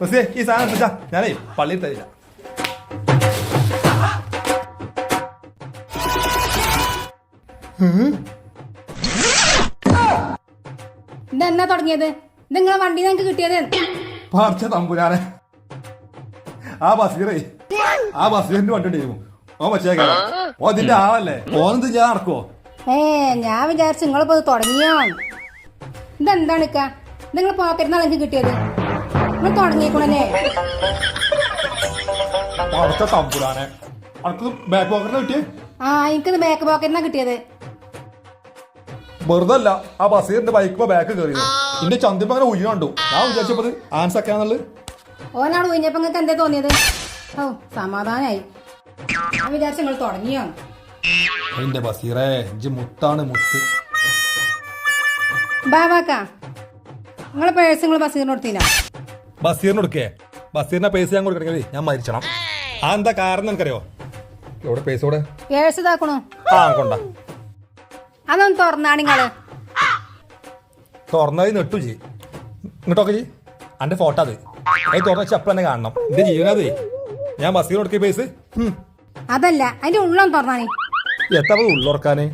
Bus ഈ സാധനം എടുത്താ ഞാനേ പള്ളിയിൽ തരില്ല ഇത് എന്നാ തുടങ്ങിയത്? നിങ്ങളെ വണ്ടി ഞങ്ങൾക്ക് കിട്ടിയത്? പാർച്ച തമ്പുരാനെ. ആ ബസീറേ ആ ബസീറിന്റെ വണ്ടി ഉണ്ടായിരുന്നു ഓ പച്ചേക്കാ ഓ ഇതിന്റെ ആളല്ലേ? ഓനെന്ത് ചെയ്യാൻ നടക്കുവോ? ഏ ഞാൻ വിചാരിച്ചു നിങ്ങളിപ്പോ തുടങ്ങിയോ? ഇതെന്താണ് ഇക്ക? നിങ്ങൾ പോക്കറ്റ് എനിക്ക് കിട്ടിയത്? നിങ്ങൾ തുടങ്ങിയേക്കണല്ലേ? പാർച്ച തമ്പുരാനെ. അനക്ക് ബാക്ക് പോക്കറ്റിൽ കിട്ടിയേ? ആ എനിക്കിത് ബാക്ക് പോക്കറ്റിനാ കിട്ടിയത്. വെറുതെ അല്ല ആ ബസീറിന്റെ ബൈക്ക് ബാക്ക് കയറിയത് എന്റെ ചന്തിപ്പ അങ്ങനെ ഉയ്യ കണ്ടു. ഞാൻ വിചാരിച്ചപ്പോ ആൻസ് ഒക്കെയാന്നുള്ളത് ഓനാണ് നിങ്ങൾക്ക് എന്തേ തോന്നിയത്? ഓ സമാധാനായി. ഞാൻ വിചാരിച്ചു നിങ്ങൾ തുടങ്ങിയോ? എന്റെ ബസീറേ ഇജ്ജ് മുത്താണ് മുത്ത്. ബാബാക്ക നിങ്ങളെ പേഴ്സ് നിങ്ങൾ കൊടുത്തില്ല ബസീറിന് കൊടുക്കേ. ബസീറിന്റെ പൈസ ഞാൻ കൊടുക്കണമെങ്കിൽ ഞാൻ മരിച്ചണം. ആ എന്താ കാരണം എനിക്കറിയോ എവിടെ പൈസ കൂടെ? ആ തുറന്നാ തുറന്നത് നെട്ടു ജി. ഇങ്ങോട്ടൊക്കെ ജി. അന്റെ ഫോട്ടോ അത്. അത് തുറന്ന ചപ്പൽ കാണണം? എന്റെ ജീവനതേ ഞാൻ ബസീറിന് കൊടുക്കിയ പൈസ അതല്ല അതിന്റെ ഉള്ളം തുറന്നാണേ എത്ര ഉള്ളുറക്കാന്